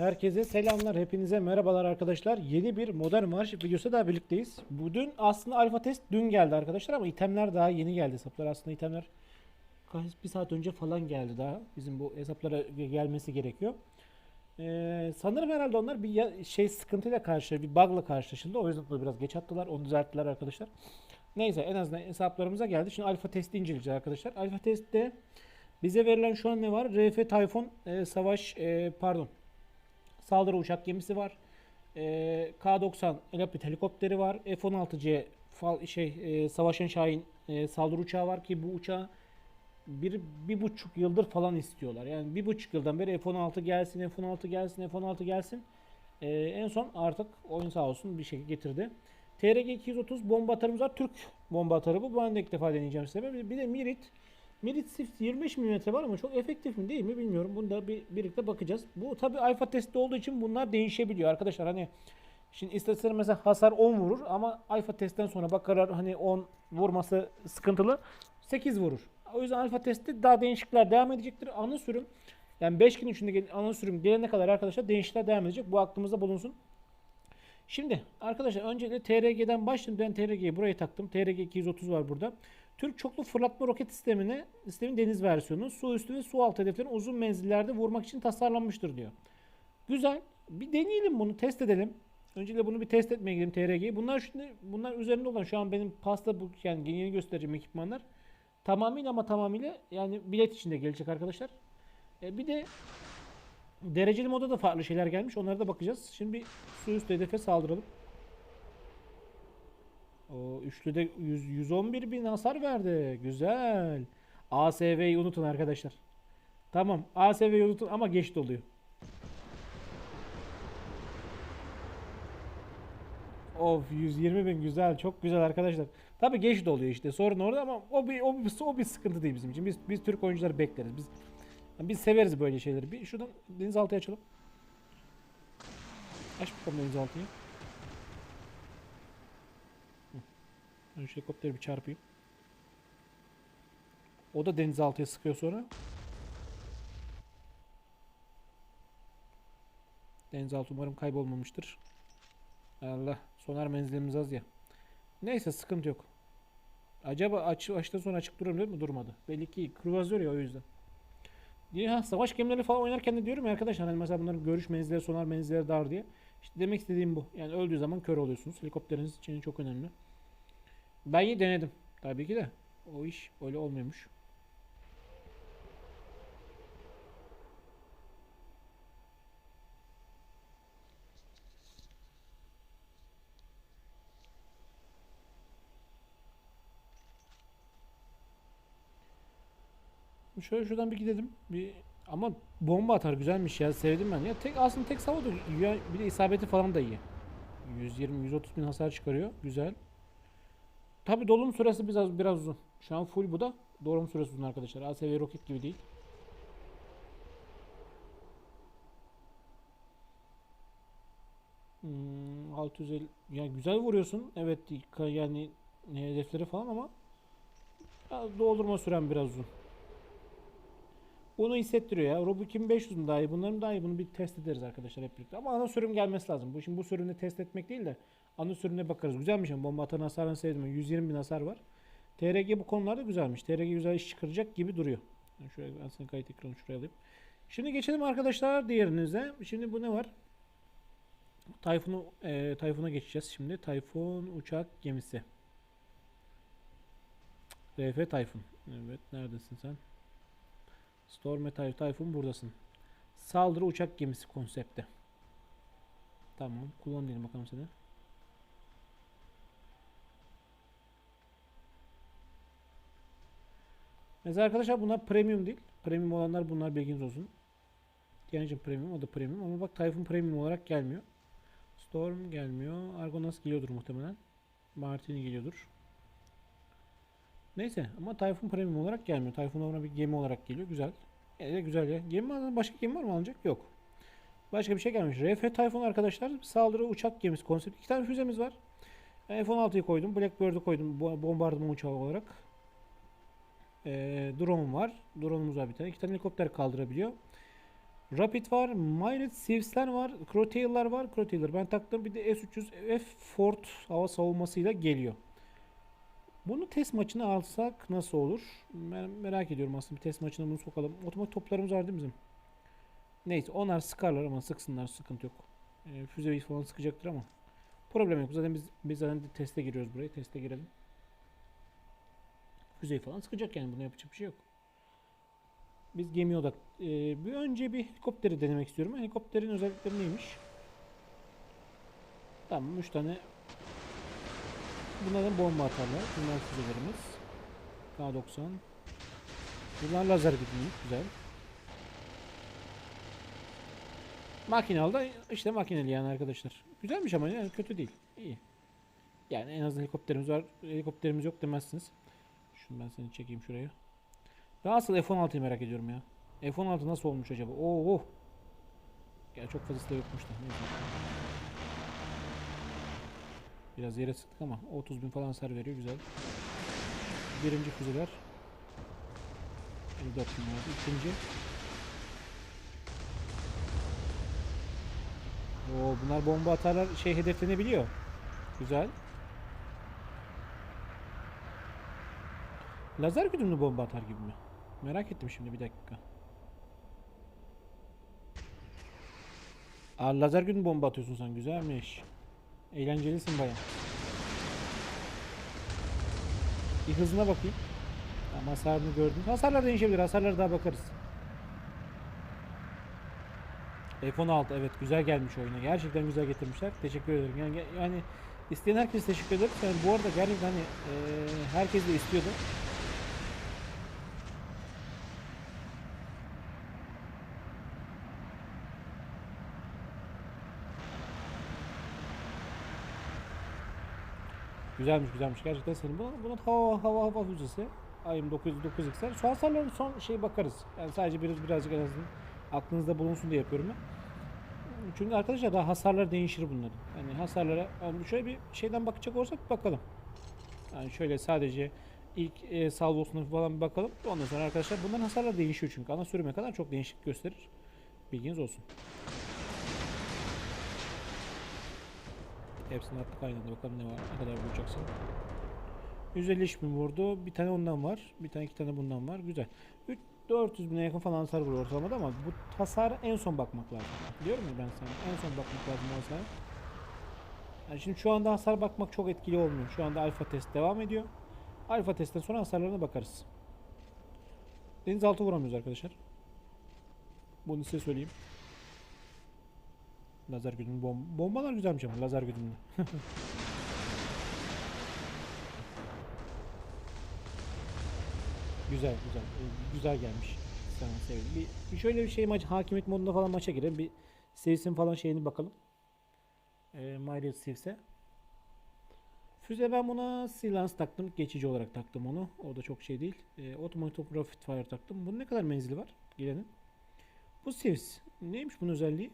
Herkese selamlar, hepinize merhabalar arkadaşlar. Yeni bir Modern Warship videosu daha birlikteyiz. Bu dün aslında alfa test dün geldi arkadaşlar ama itemler daha yeni geldi. Hesaplar aslında itemler bir saat önce falan geldi daha. Bizim bu hesaplara gelmesi gerekiyor. Ee, sanırım herhalde onlar bir şey sıkıntıyla karşı, bir bug'la karşılaşıldı. O yüzden bunu biraz geç attılar. Onu düzelttiler arkadaşlar. Neyse en azından hesaplarımıza geldi. Şimdi alfa testi inceleyeceğiz arkadaşlar. Alfa testte bize verilen şu an ne var? RF Typhoon e, savaş e, pardon saldırı uçak gemisi var. Ee, K-90 Elapid helikopteri var. F-16C fal, şey e, Savaşan Şahin e, saldırı uçağı var ki bu uçağı bir, bir buçuk yıldır falan istiyorlar. Yani bir buçuk yıldan beri F-16 gelsin, F-16 gelsin, F-16 gelsin. Ee, en son artık oyun sağ olsun bir şekilde getirdi. TRG-230 bomba atarımız var. Türk bomba atarı bu. Ben de ilk defa deneyeceğim size. Bir de Mirit. Mirit Swift 25 mm var ama çok efektif mi değil mi bilmiyorum. Bunu da bir, birlikte bakacağız. Bu tabi alfa testi olduğu için bunlar değişebiliyor arkadaşlar. Hani şimdi istatistikler mesela hasar 10 vurur ama alfa testten sonra bakarar hani 10 vurması sıkıntılı 8 vurur. O yüzden alfa testi daha değişiklikler devam edecektir. Ana sürüm yani 5 gün içinde ana sürüm gelene kadar arkadaşlar değişiklikler devam edecek. Bu aklımızda bulunsun. Şimdi arkadaşlar öncelikle TRG'den başlayayım. Ben TRG'yi buraya taktım. TRG 230 var burada. Türk çoklu fırlatma roket sistemine, sistemin deniz versiyonu su üstü ve su altı hedeflerini uzun menzillerde vurmak için tasarlanmıştır diyor. Güzel. Bir deneyelim bunu, test edelim. Öncelikle bunu bir test etmeye gidelim TRG'yi. Bunlar şimdi bunlar üzerinde olan şu an benim pasta bu yani yeni göstereceğim ekipmanlar tamamıyla ama tamamıyla yani bilet içinde gelecek arkadaşlar. E, bir de dereceli moda da farklı şeyler gelmiş. Onlara da bakacağız. Şimdi bir su üstü hedefe saldıralım. O üçlüde 100, 111 bin hasar verdi. Güzel. ASV'yi unutun arkadaşlar. Tamam. ASV'yi unutun ama geç doluyor. Of 120 bin güzel. Çok güzel arkadaşlar. Tabi geç doluyor işte. Sorun orada ama o bir, o bir, o bir sıkıntı değil bizim için. Biz, biz Türk oyuncuları bekleriz. Biz biz severiz böyle şeyleri. Bir şuradan denizaltıyı açalım. Aç bakalım denizaltıyı. Ben helikopteri bir çarpayım. O da denizaltıya sıkıyor sonra. Denizaltı umarım kaybolmamıştır. Allah sonar menzilimiz az ya. Neyse sıkıntı yok. Acaba aç, açtan sonra açık değil mi? Durmadı. Belli ki kruvazör ya o yüzden. Diye ha savaş gemileri falan oynarken de diyorum ya arkadaşlar hani mesela bunların görüş menzilleri sonar menzilleri dar diye. İşte demek istediğim bu. Yani öldüğü zaman kör oluyorsunuz. Helikopteriniz için çok önemli. Ben iyi denedim. Tabii ki de. O iş öyle olmuyormuş. Şöyle şuradan bir gidelim. Bir ama bomba atar güzelmiş ya. Sevdim ben. Ya tek aslında tek savada ya bir de isabeti falan da iyi. 120 130 bin hasar çıkarıyor. Güzel. Tabi dolum süresi biraz biraz uzun. Şu an full bu da dolum süresi uzun arkadaşlar. ASV roket gibi değil. Hmm, 650 ya güzel vuruyorsun. Evet yani hedefleri falan ama doldurma süren biraz uzun. Bunu hissettiriyor ya. Robo 2500'ün daha iyi. Bunların daha iyi. Bunu bir test ederiz arkadaşlar hep birlikte. Ama ana sürüm gelmesi lazım. Bu şimdi bu sürümde test etmek değil de ana sürümüne bakarız. Güzelmiş ama bomba atan hasarını sevdim. 120 bin hasar var. TRG bu konularda güzelmiş. TRG güzel iş çıkaracak gibi duruyor. Yani şuraya ben senin kayıt ekranı şuraya alayım. Şimdi geçelim arkadaşlar diğerinize. Şimdi bu ne var? Tayfun'u e, Tayfun'a geçeceğiz şimdi. Tayfun uçak gemisi. RF Tayfun. Evet neredesin sen? Storm ve Tay- Tayfun buradasın. Saldırı uçak gemisi konsepti. Tamam. Kullan diyelim bakalım seni. Mesela arkadaşlar bunlar premium değil. Premium olanlar bunlar bilginiz olsun. Diyancım premium o da premium ama bak Tayfun premium olarak gelmiyor. Storm gelmiyor. Argonas geliyordur muhtemelen. Martini geliyordur. Neyse ama Tayfun premium olarak gelmiyor. Tayfun ona bir gemi olarak geliyor. Güzel. Yine de güzel ya. Gemi mi başka gemi var mı alınacak? Yok. Başka bir şey gelmiş. RF Tayfun arkadaşlar saldırı uçak gemisi konsepti. İki tane füzemiz var. Ben F-16'yı koydum. Blackbird'ü koydum bombardıman uçağı olarak. Ee, drone var. Drone'umuz var bir tane. İki tane helikopter kaldırabiliyor. Rapid var, Myred Sieves'ler var, Crowtail'lar var. Crowtail'lar ben taktım. Bir de S300 F Ford hava savunmasıyla geliyor. Bunu test maçına alsak nasıl olur? Ben merak ediyorum aslında. Bir test maçına bunu sokalım. Otomatik toplarımız var değil mi bizim? Neyse onlar sıkarlar ama sıksınlar sıkıntı yok. E, füzeyi falan sıkacaktır ama. Problem yok. Zaten biz, biz zaten teste giriyoruz buraya. Teste girelim. Füzeyi falan sıkacak yani. Buna yapacak bir şey yok. Biz gemi odak. e, bir önce bir helikopteri denemek istiyorum. Helikopterin özellikleri neymiş? Tamam 3 tane Bunlardan bomba atarlar. Bunlar füzelerimiz. K90. Bunlar lazer güdümlük. Güzel. Makinalı da işte makineli yani arkadaşlar. Güzelmiş ama yani kötü değil. İyi. Yani en azından helikopterimiz var. Helikopterimiz yok demezsiniz. Şunu ben seni çekeyim şuraya. Ben asıl F-16'yı merak ediyorum ya. F-16 nasıl olmuş acaba? Oo. Oh. Ya çok fazlası da yokmuş da. Biraz yere sıktık ama 30 bin falan hasar veriyor güzel. Birinci füzeler. 54 bin vardı. İkinci. Oo, bunlar bomba atarlar şey hedeflenebiliyor. Güzel. Lazer güdümlü bomba atar gibi mi? Merak ettim şimdi bir dakika. Aa, lazer güdümlü bomba atıyorsun sen güzelmiş. Eğlencelisin baya. Bir hızına bakayım. Tamam hasarını gördüm. Hasarlar değişebilir. Hasarlara daha bakarız. F16 evet güzel gelmiş oyuna. Gerçekten güzel getirmişler. Teşekkür ederim. Yani, yani isteyen herkese teşekkür ederim. Yani bu arada gerçekten hani e, herkes de istiyordu. Güzelmiş güzelmiş gerçekten senin. Buna, buna hava hava hava füzesi. Ayım 909 XL. Şu hasarların son şey bakarız. Yani sadece biraz birazcık en azından aklınızda bulunsun diye yapıyorum ben. Çünkü arkadaşlar daha hasarlar değişir bunların. Yani hasarlara yani şöyle bir şeyden bakacak olursak bakalım. Yani şöyle sadece ilk e, salvosuna falan bir bakalım. Ondan sonra arkadaşlar bunların hasarları değişiyor çünkü. Ana sürüme kadar çok değişik gösterir. Bilginiz olsun. Hepsini attık aynı. Bakalım ne var. Ne kadar vuracaksın. 153 bin vurdu. Bir tane ondan var. Bir tane iki tane bundan var. Güzel. 3 400 bine yakın falan hasar vuruyor ortalamada ama bu hasara en son bakmak lazım. Diyorum ya ben sana. En son bakmak lazım bu hasara. Yani şimdi şu anda hasar bakmak çok etkili olmuyor. Şu anda alfa test devam ediyor. Alfa testten sonra hasarlarına bakarız. Denizaltı vuramıyoruz arkadaşlar. Bunu size söyleyeyim. Lazer güdümlü bom bombalar güzelmiş ama lazer güdümlü. güzel güzel Ee, güzel gelmiş. Sana sevdim. Bir, bir şöyle bir şey maç hakimiyet modunda falan maça girelim. Bir Sivs'in falan şeyini bakalım. Ee, Myriad Sivs'e. Füze ben buna silence taktım. Geçici olarak taktım onu. O da çok şey değil. Ee, Automatic Rapid Fire taktım. Bunun ne kadar menzili var? Girelim. Bu Sivs. Neymiş bunun özelliği?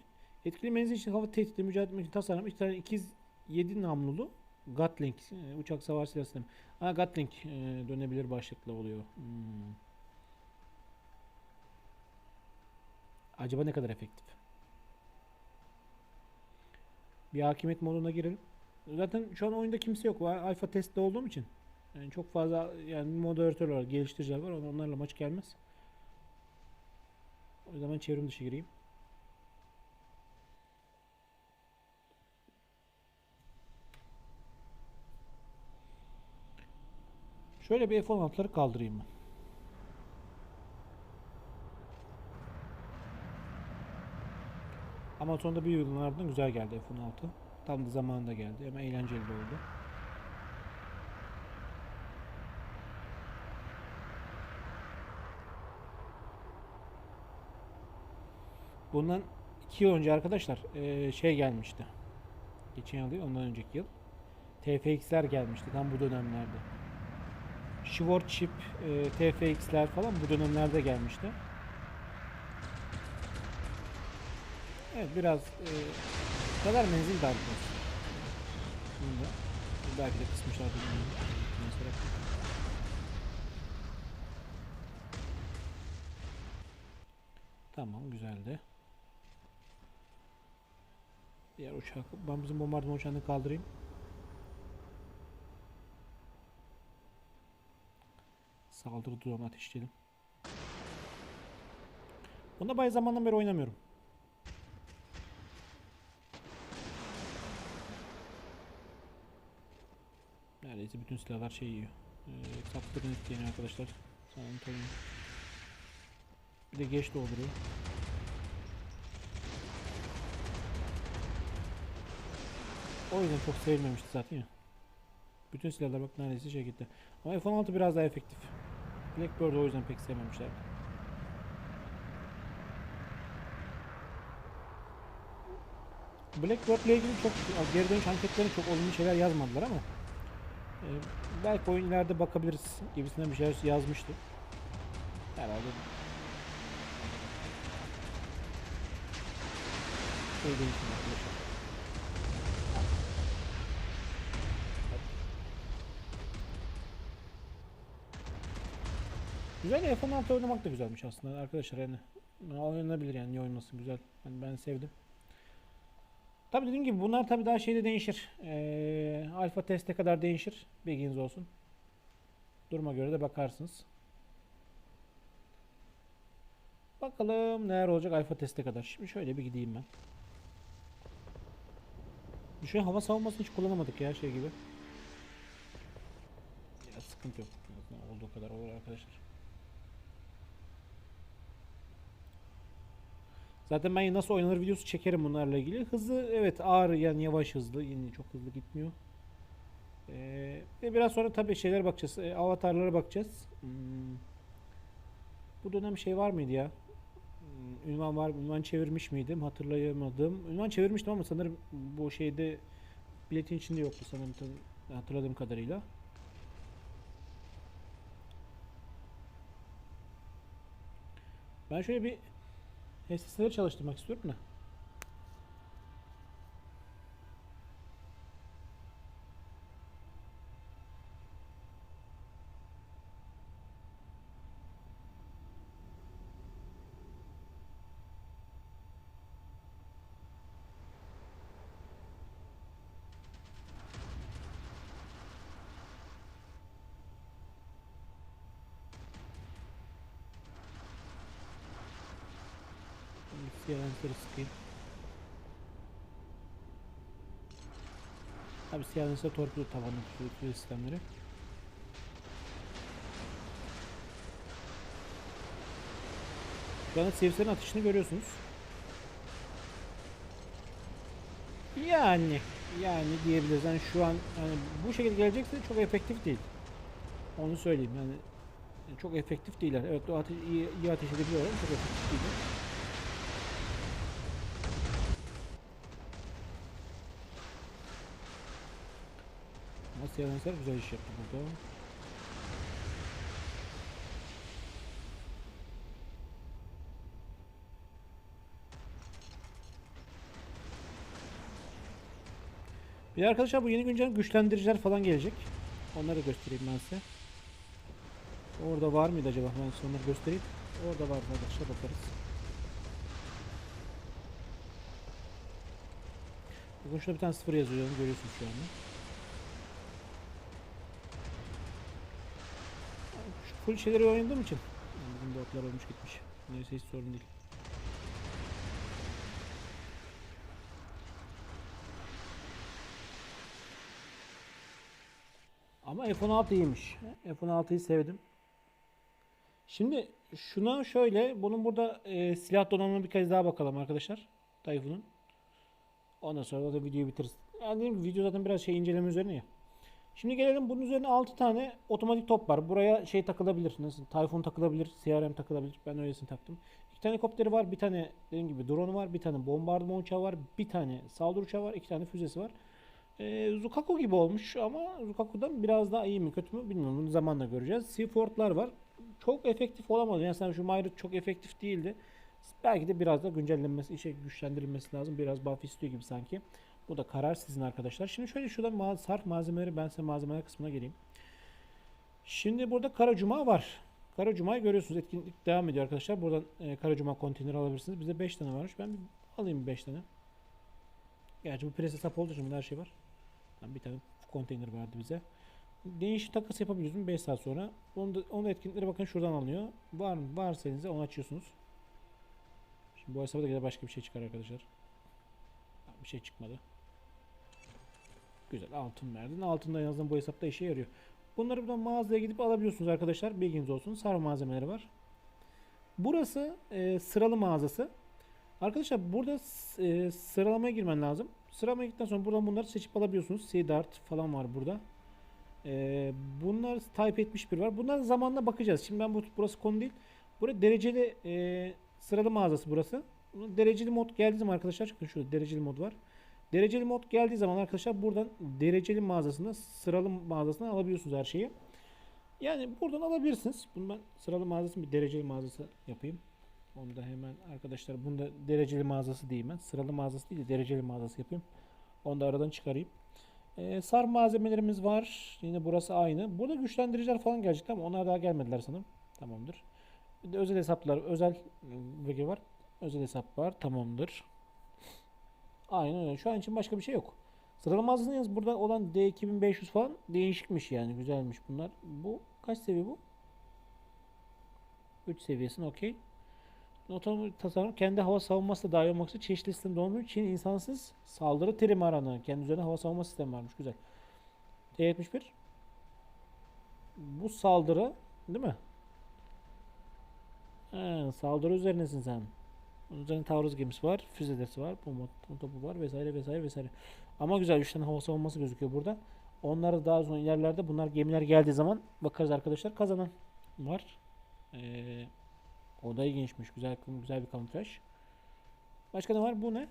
Etkili menzil için hava tehditle mücadele etmek için tasarlanmış iki tane ikiz 7 namlulu Gatling e, uçak savar silahı sistemi. Ha Gatling e, dönebilir başlıklı oluyor. Hmm. Acaba ne kadar efektif? Bir hakimiyet moduna girelim. Zaten şu an oyunda kimse yok. Alfa testte olduğum için. Yani çok fazla yani moderatör var, geliştiriciler var. Onlarla maç gelmez. O ben çevrim dışı gireyim. Şöyle bir F16'ları kaldırayım ben. Ama sonunda bir yılın ardından güzel geldi F16. Tam da zamanında geldi. Ama eğlenceli de oldu. Bundan iki yıl önce arkadaşlar eee, şey gelmişti. Geçen yıl değil ondan önceki yıl. TFX'ler gelmişti tam bu dönemlerde. Schwarz Chip, e, TFX'ler falan bu dönemlerde gelmişti. Evet biraz e, kadar menzil darlığı. Bunu da belki de kısmışlar mesela. Tamam güzeldi. Diğer uçak, ben bizim bombardıman uçağını kaldırayım. Saldırı drone ateşleyelim. Bunda bayağı zamandan beri oynamıyorum. Neredeyse bütün silahlar şey yiyor. Ee, Saptırın etkileniyor arkadaşlar. San Antonio. Bir de geç dolduruyor. O yüzden çok sevilmemişti zaten ya. Bütün silahlar bak neredeyse şey gitti. Ama F-16 biraz daha efektif. Blackbird'ü o yüzden pek sevmemişler. Blackbird ile ilgili çok geri dönüş anketlerinde çok olumlu şeyler yazmadılar ama e, belki oyun ileride bakabiliriz gibisinden bir şeyler yazmıştı. Herhalde şey değişim. Güzel ya, F-16 oynamak da güzelmiş aslında arkadaşlar yani. Oynanabilir yani niye oynamasın güzel. Yani ben sevdim. Tabii dediğim gibi bunlar tabii daha şeyde değişir. Ee, alfa teste kadar değişir. Bilginiz olsun. Duruma göre de bakarsınız. Bakalım neler olacak alfa teste kadar. Şimdi şöyle bir gideyim ben. An hava savunmasını hiç kullanamadık ya şey gibi. Ya sıkıntı yok. Olduğu kadar olur arkadaşlar. Zaten ben nasıl oynanır videosu çekerim bunlarla ilgili. Hızlı evet ağır yani yavaş hızlı. Yine çok hızlı gitmiyor. Ee, biraz sonra tabii şeyler bakacağız. e, avatarlara bakacağız. Hmm. Bu dönem şey var mıydı ya? Hmm, Ünvan var. Ünvan çevirmiş miydim? Hatırlayamadım. Ünvan çevirmiştim ama sanırım bu şeyde biletin içinde yoktu sanırım hatırladığım kadarıyla. Ben şöyle bir HSS'leri çalıştırmak istiyorum da. Siyah lensleri sıkayım. Abi siyah lensler torpido tabanlı tutuyor sistemleri. Şu anda sivrislerin atışını görüyorsunuz. Yani yani diyebiliriz. Yani şu an yani bu şekilde gelecekse çok efektif değil. Onu söyleyeyim yani çok efektif değiller. Evet o ateş, iyi, iyi ateş edebiliyorlar ama çok efektif değiller. Siyah güzel iş yaptı burada. Bir de arkadaşlar bu yeni güncel güçlendiriciler falan gelecek. Onları göstereyim ben size. Orada var mıydı acaba? Ben size onları göstereyim. Orada var arkadaşlar bakarız. Bakın şurada bir tane sıfır yazıyor. Görüyorsunuz şu anda. Full şeyleri oynadığım için. Bizim botlar olmuş gitmiş. Neyse hiç sorun değil. Ama F-16 iyiymiş. F-16'yı sevdim. Şimdi şuna şöyle, bunun burada e, silah donanımına bir kez daha bakalım arkadaşlar. Tayfun'un. Ondan sonra da videoyu bitiririz. Yani gibi video zaten biraz şey inceleme üzerine ya. Şimdi gelelim bunun üzerine 6 tane otomatik top var. Buraya şey takılabilir. Nasıl? Tayfun takılabilir, CRM takılabilir. Ben öylesini taktım. İki tane helikopteri var. Bir tane dediğim gibi drone var. Bir tane bombardıman uçağı var. Bir tane saldırı uçağı var. iki tane füzesi var. Ee, Zukaku gibi olmuş ama Zukaku'dan biraz daha iyi mi kötü mü bilmiyorum. Bunu zamanla göreceğiz. Seaford'lar var. Çok efektif olamadı. Yani sen şu Mayrut çok efektif değildi. Belki de biraz da güncellenmesi, işe güçlendirilmesi lazım. Biraz buff istiyor gibi sanki. Bu da karar sizin arkadaşlar. Şimdi şöyle şurada sarf malzemeleri ben size malzemeler kısmına geleyim. Şimdi burada Kara Cuma var. Kara Cuma'yı görüyorsunuz. Etkinlik devam ediyor arkadaşlar. Buradan e, Kara Cuma konteyner alabilirsiniz. Bize 5 tane varmış. Ben bir alayım 5 tane. Gerçi bu pres hesap olduğu için her şey var. Tamam, bir tane konteyner verdi bize. Değişik takas yapabiliyorsun 5 saat sonra. Onu da, onun etkinlikleri bakın şuradan alınıyor. Var mı? Varsa elinize onu açıyorsunuz. Şimdi bu hesaba da başka bir şey çıkar arkadaşlar. Bir şey çıkmadı. Güzel altın verdin. Altın da en azından bu hesapta işe yarıyor. Bunları buradan mağazaya gidip alabiliyorsunuz arkadaşlar. Bilginiz olsun. Sarı malzemeleri var. Burası e, sıralı mağazası. Arkadaşlar burada e, sıralamaya girmen lazım. Sıralamaya gittikten sonra buradan bunları seçip alabiliyorsunuz. Seedart falan var burada. E, bunlar Type 71 var. Bunlar zamanla bakacağız. Şimdi ben bu burası konu değil. Burada dereceli e, sıralı mağazası burası. Dereceli mod geldiği zaman arkadaşlar bakın şurada dereceli mod var. Dereceli mod geldiği zaman arkadaşlar buradan dereceli mağazasında sıralı mağazasından alabiliyorsunuz her şeyi. Yani buradan alabilirsiniz. Bunu ben sıralı mağazasını bir dereceli mağazası yapayım. Onu da hemen arkadaşlar bunu da dereceli mağazası diyeyim ben. Sıralı mağazası değil de dereceli mağazası yapayım. Onu da aradan çıkarayım. Ee, sar malzemelerimiz var. Yine burası aynı. Burada güçlendiriciler falan gelecek ama onlar daha gelmediler sanırım. Tamamdır. Bir de özel hesaplar, özel VG var. Özel hesap var. Tamamdır. Aynen öyle. Şu an için başka bir şey yok. Sıralı mağazasında yalnız burada olan D2500 falan değişikmiş yani. Güzelmiş bunlar. Bu kaç seviye bu? 3 seviyesinin okey. Otonom tasarım kendi hava savunması da dahil olmak üzere çeşitli sistem donanımı Çin insansız saldırı trim aranı. Kendi üzerine hava savunma sistemi varmış. Güzel. T-71 bu saldırı değil mi? He, saldırı üzerinesin sen. Üzerine taarruz gemisi var, füzeleri var, bomba topu var vesaire vesaire vesaire. Ama güzel 3 tane hava savunması gözüküyor burada. Onları daha sonra ilerlerde bunlar gemiler geldiği zaman bakarız arkadaşlar kazanan var. Ee, o da ilginçmiş. Güzel güzel bir kamuflaj. Başka ne var? Bu ne?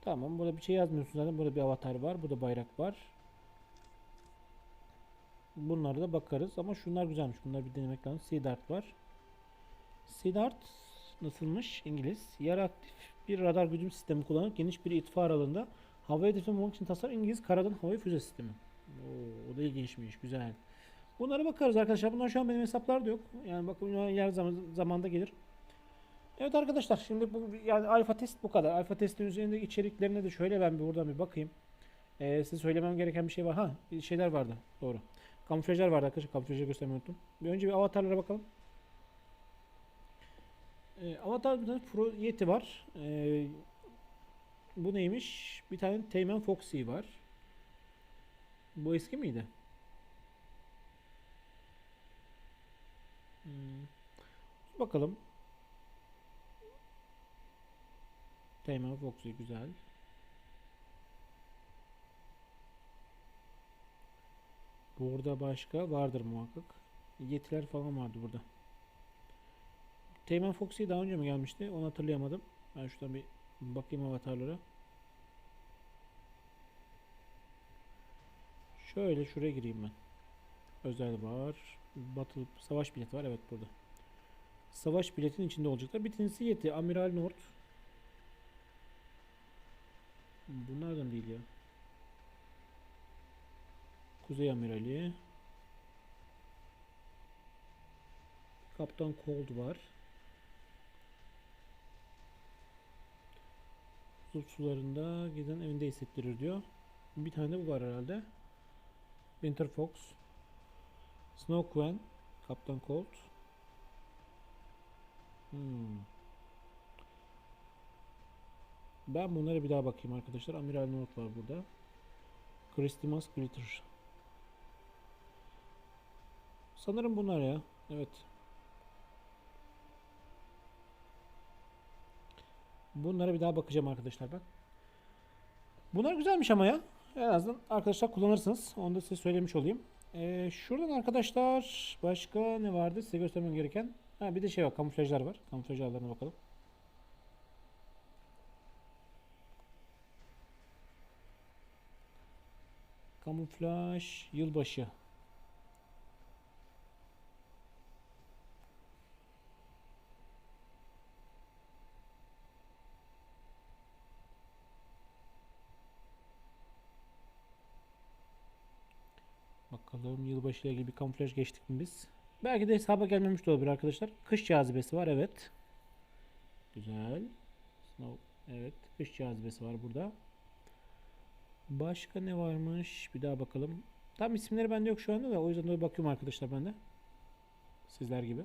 Tamam. Burada bir şey yazmıyorsun zaten. Burada bir avatar var. Burada bayrak var. Bunlara da bakarız. Ama şunlar güzelmiş. Bunları bir denemek lazım. Sea Dart var. Sea Dart nasılmış? İngiliz. Yarı aktif bir radar güdüm sistemi kullanıp geniş bir itfa aralığında hava hedefi bulmak için tasarım İngiliz karadan havaya füze sistemi. Oo, o da ilginçmiş. Güzel. Bunlara bakarız arkadaşlar. Bunlar şu an benim hesaplarda yok. Yani bakın yer zaman, zamanda gelir. Evet arkadaşlar şimdi bu yani alfa test bu kadar. Alfa testin üzerinde içeriklerine de şöyle ben bir buradan bir bakayım. Ee, size söylemem gereken bir şey var. Ha şeyler vardı. Doğru. Kamuflajlar vardı arkadaşlar. Kamuflajı göstermeyi unuttum. Bir önce bir avatarlara bakalım. Ee, avatarda Pro Yeti var. Ee, bu neymiş? Bir tane Teğmen Foxy var. Bu eski miydi? Hmm. Bakalım. Teğmen Foxy güzel. Burada başka vardır muhakkak. Yetiler falan vardı burada. Teğmen Foxy daha önce mi gelmişti? Onu hatırlayamadım. Ben şuradan bir bakayım avatarlara. Şöyle şuraya gireyim ben. Özel var. Battle savaş bileti var evet burada. Savaş biletin içinde olacaklar. Bir tanesi Yeti, Amiral Nord. Bunlardan değil ya. Kuzey Amirali. Kaptan Cold var. Buzul sularında giden evinde hissettirir diyor. Bir tane de bu var herhalde. Winter Fox. Snow Queen. Kaptan Cold. Hmm. Ben bunlara bir daha bakayım arkadaşlar. Amiral Nord var burada. Christmas Glitter. Sanırım bunlar ya. Evet. Bunlara bir daha bakacağım arkadaşlar ben. Bunlar güzelmiş ama ya. En azından arkadaşlar kullanırsınız. Onu da size söylemiş olayım. Ee, şuradan arkadaşlar başka ne vardı size göstermem gereken? Ha bir de şey var kamuflajlar var. Kamuflaj ağlarına bakalım. Kamuflaj yılbaşı. Bakalım yılbaşı ile ilgili bir kamuflaj geçtik mi biz? Belki de hesaba gelmemiş de olabilir arkadaşlar. Kış cazibesi var evet. Güzel. Snow Evet. Kış cazibesi var burada. Başka ne varmış? Bir daha bakalım. Tam isimleri bende yok şu anda da o yüzden de bakıyorum arkadaşlar bende. Sizler gibi.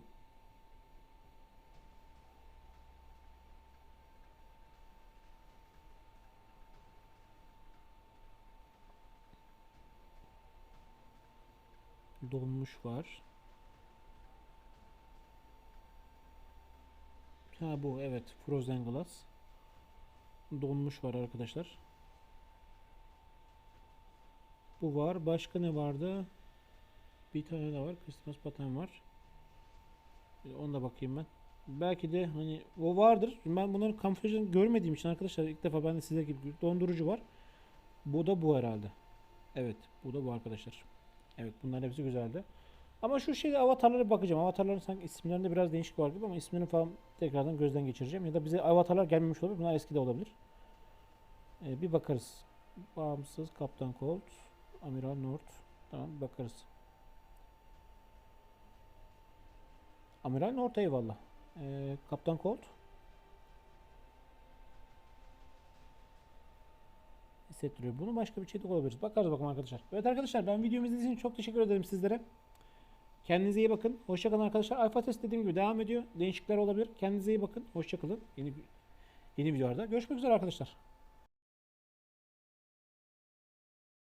Donmuş var. Ha bu evet Frozen Glass. Donmuş var arkadaşlar. Bu var. Başka ne vardı? Bir tane de var. Christmas paten var. Ona da bakayım ben. Belki de hani o vardır. Ben bunların kamuflajını görmediğim için arkadaşlar ilk defa ben de size gibi dondurucu var. Bu da bu herhalde. Evet, bu da bu arkadaşlar. Evet, bunların hepsi güzeldi. Ama şu şeyde avatarlara bakacağım. Avatarların sanki isimlerinde biraz değişik var gibi ama isimlerini falan tekrardan gözden geçireceğim. Ya da bize avatarlar gelmemiş olabilir. Bunlar eski de olabilir. Ee, bir bakarız. Bağımsız Kaptan Colt, Amiral North. Tamam bakarız. Amiral North eyvallah. Ee, Kaptan Colt. Hissettiriyor. Bunu başka bir şeyde olabilir. Bakarız bakalım arkadaşlar. Evet arkadaşlar ben videomu izlediğiniz için çok teşekkür ederim sizlere. Kendinize iyi bakın. Hoşçakalın arkadaşlar. Alfa test dediğim gibi devam ediyor. Değişiklikler olabilir. Kendinize iyi bakın. Hoşçakalın. Yeni yeni videolarda görüşmek üzere arkadaşlar.